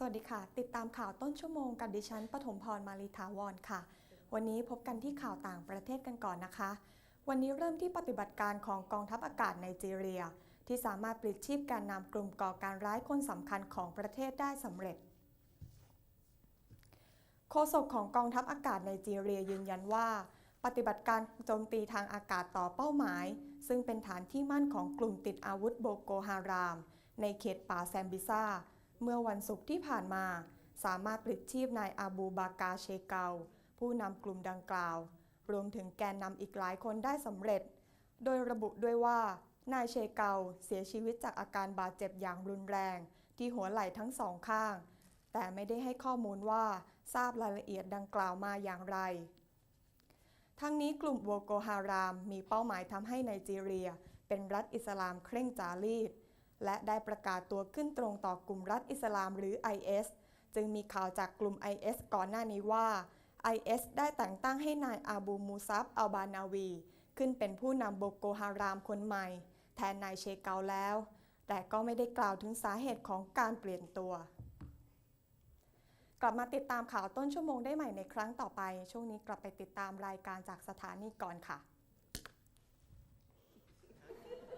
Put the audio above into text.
สวัสดีค่ะ ติดตามข่าวต้นชั่วโมงกับดิฉันปฐมพรมาลีถาวรค่ะ วันนี้พบกันที่ข่าวต่างประเทศกันก่อนนะคะ วันนี้เริ่มที่ปฏิบัติการของกองทัพอากาศไนจีเรีย ที่สามารถปลิดชีพการนำกลุ่มก่อการร้ายคนสำคัญของประเทศได้สำเร็จ โฆษกของกองทัพอากาศไนจีเรียยืนยันว่า ปฏิบัติการโจมตีทางอากาศต่อเป้าหมาย ซึ่งเป็นฐานที่มั่นของกลุ่มติดอาวุธโบโกฮาราม ในเขตป่าแซมบิซา เมื่อวันศุกร์ที่ผ่านมา สามารถปลิดชีพนายอาบูบากาเชเกา ผู้นำกลุ่มดังกล่าว รวมถึงแกนนำอีกหลายคนได้สำเร็จ โดยระบุด้วยว่านายเชเกาเสียชีวิตจากอาการบาดเจ็บอย่างรุนแรง ที่หัวไหล่ทั้งสองข้าง แต่ไม่ได้ให้ข้อมูลว่าทราบรายละเอียดดังกล่าวมาอย่างไร ทั้งนี้กลุ่มโวโกฮารามมีเป้าหมายทำให้ไนจีเรีย เป็นรัฐอิสลามเคร่งจารีต และได้ประกาศตัวขึ้นตรงต่อกลุ่มรัฐอิสลามหรือ IS จึงมีข่าวจากกลุ่ม IS ก่อนหน้านี้ว่า IS ได้แต่งตั้งให้นายอาบูมูซับอัลบานาวี ขึ้นเป็นผู้นำโบโกฮารามคนใหม่ แทนนายเชเกาแล้ว แต่ก็ไม่ได้กล่าวถึงสาเหตุของการเปลี่ยนตัว กลับมาติดตามข่าวต้นชั่วโมงได้ใหม่ในครั้งต่อไป ช่วงนี้กลับไปติดตามรายการจากสถานีก่อนค่ะ